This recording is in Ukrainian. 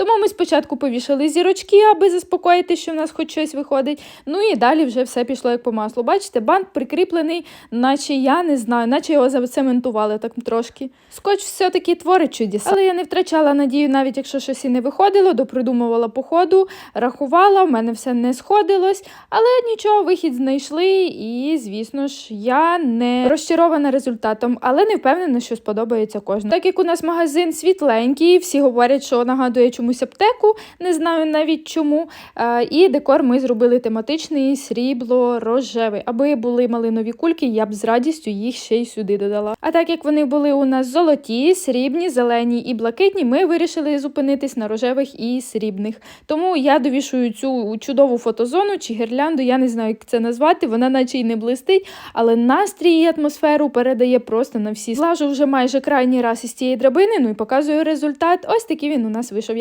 Тому ми спочатку повішали зірочки, аби заспокоїти, що в нас хоч щось виходить. Ну і далі вже все пішло як по маслу. Бачите, бант прикріплений, наче я не знаю, наче його зацементували так трошки. Скотч все-таки творить чудеса. Але я не втрачала надію, навіть якщо щось і не виходило, допридумувала по ходу, рахувала, в мене все не сходилось. Але нічого, вихід знайшли, і звісно ж, я не розчарована результатом, але не впевнена, що сподобається кожному. Так як у нас магазин світленький, всі говорять, що нагадує чомусь аптеку, не знаю навіть чому. Е, І декор ми зробили тематичний срібло рожевий. Аби були малинові кульки, я б з радістю їх ще й сюди додала. А так як вони були у нас золоті, срібні, зелені і блакитні, ми вирішили зупинитись на рожевих і срібних. Тому я довішую цю чудову фотозону чи гірлянду, я не знаю, як це назвати. Вона наче й не блистить, але настрій і атмосферу передає просто на всі. Злажу вже майже крайній раз із цієї драбини, ну і показую результат. Ось такий він у нас вийшов.